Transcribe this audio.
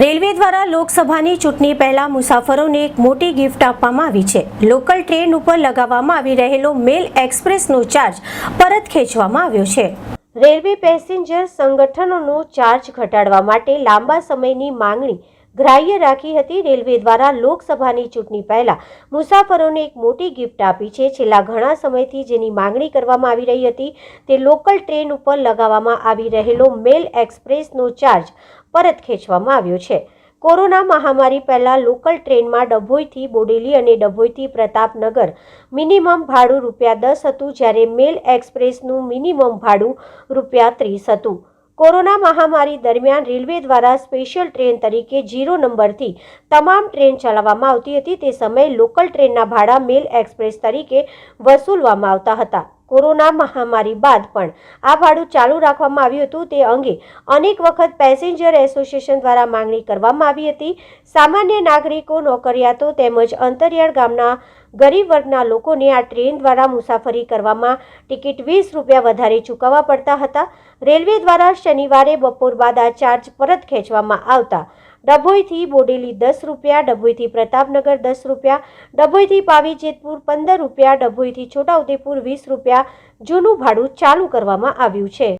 Railway દ્વારા લોકસભાની ચૂંટણી પહેલા મુસાફરોને એક મોટી ગિફ્ટ આપવામાં આવી છે. લોકલ ટ્રેન ઉપર લગાવવામાં આવી રહેલો મેલ એક્સપ્રેસનો ચાર્જ પરત ખેંચવામાં આવ્યો છે. રેલવે પેસેન્જર સંગઠનોનો ચાર્જ ઘટાડવા માટે લાંબા સમયની માંગણી ગ્રાહ્ય રાખી હતી રેલવે દ્વારા લોકસભાની ચૂંટણી પહેલા. મુસાફરોને એક મોટી ગિફ્ટ આપી છે. છેલ્લા ઘણા સમયથી જેની માંગણી કરવામાં આવી રહી હતી તે લોકલ ટ્રેન ઉપર લગાવવામાં આવી રહેલો મેલ એક્સપ્રેસનો ચાર્જ પરત ખેંચવામાં આવ્યો છે. કોરોના મહામારી પહેલાં લોકલ ટ્રેનમાં ડભોઈથી બોડેલી અને ડભોઈથી પ્રતાપનગર મિનિમમ ભાડું રૂપિયા દસ હતું, જ્યારે મેલ એક્સપ્રેસનું મિનિમમ ભાડું રૂપિયા ત્રીસ હતું. કોરોના મહામારી દરમિયાન રેલવે દ્વારા સ્પેશિયલ ટ્રેન તરીકે ઝીરો નંબરથી તમામ ટ્રેન ચલાવવામાં આવતી હતી. તે સમયે લોકલ ટ્રેનના ભાડા મેલ એક્સપ્રેસ તરીકે વસૂલવામાં આવતા હતા. કોરોના મહામારી બાદ પણ આ ભાડું ચાલુ રાખવામાં આવ્યું હતું. તે અંગે અનેક વખત પેસેન્જર એસોસિએશન દ્વારા માંગણી કરવામાં આવી હતી. સામાન્ય નાગરિકો, નોકરિયાતો તેમજ અંતરિયાળ ગામના ગરીબ વર્ગના લોકોને આ ટ્રેન દ્વારા મુસાફરી કરવામાં ટિકિટ વીસ રૂપિયા વધારે ચૂકવવા પડતા હતા. રેલવે દ્વારા શનિવારે બપોર બાદ આ ચાર્જ પરત ખેંચવામાં આવતા ડભોઈથી બોડેલી દસ રૂપિયા, ડભોઈથી પ્રતાપનગર દસ રૂપિયા, ડભોઈથી પાવી જેતપુર પંદર રૂપિયા, ડભોઈથી છોટાઉદેપુર વીસ રૂપિયા. જૂનું ભાડું ચાલુ કરવામાં આવ્યું છે.